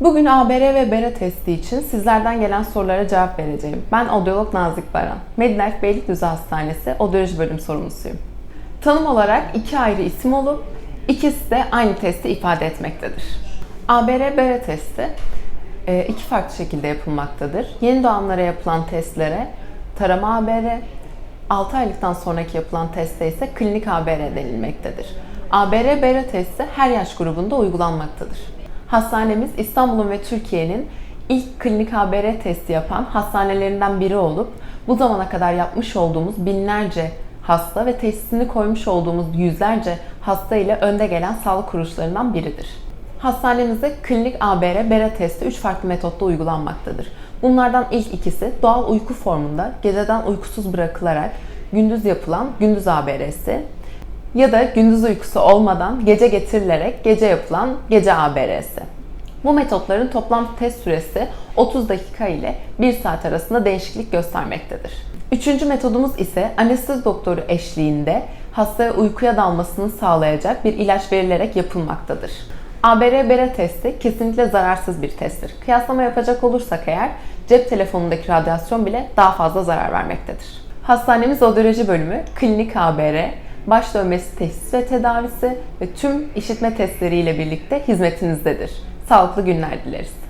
Bugün ABR ve BERA testi için sizlerden gelen sorulara cevap vereceğim. Ben odyolog Nazik Baran. Medlife Beylikdüzü Hastanesi Odyoloji Bölüm sorumlusuyum. Tanım olarak iki ayrı isim olup ikisi de aynı testi ifade etmektedir. ABR-BERA testi e, iki farklı şekilde yapılmaktadır. Yeni doğanlara yapılan testlere tarama ABR, 6 aylıktan sonraki yapılan teste ise klinik ABR denilmektedir. ABR-BERA testi her yaş grubunda uygulanmaktadır. Hastanemiz İstanbul'un ve Türkiye'nin ilk klinik ABR testi yapan hastanelerinden biri olup bu zamana kadar yapmış olduğumuz binlerce hasta ve testini koymuş olduğumuz yüzlerce hasta ile önde gelen sağlık kuruluşlarından biridir. Hastanemizde klinik ABR BERA testi 3 farklı metotta uygulanmaktadır. Bunlardan ilk ikisi doğal uyku formunda geceden uykusuz bırakılarak gündüz yapılan gündüz ABR'si ya da gündüz uykusu olmadan gece getirilerek gece yapılan gece ABR'si. Bu metotların toplam test süresi 30 dakika ile 1 saat arasında değişiklik göstermektedir. Üçüncü metodumuz ise anestezi doktoru eşliğinde hastaya uykuya dalmasını sağlayacak bir ilaç verilerek yapılmaktadır. ABR-BERA testi kesinlikle zararsız bir testtir. Kıyaslama yapacak olursak eğer cep telefonundaki radyasyon bile daha fazla zarar vermektedir. Hastanemiz odyoloji bölümü klinik ABR, baş dönmesi teşhis ve tedavisi ve tüm işitme testleriyle birlikte hizmetinizdedir. Sağlıklı günler dileriz.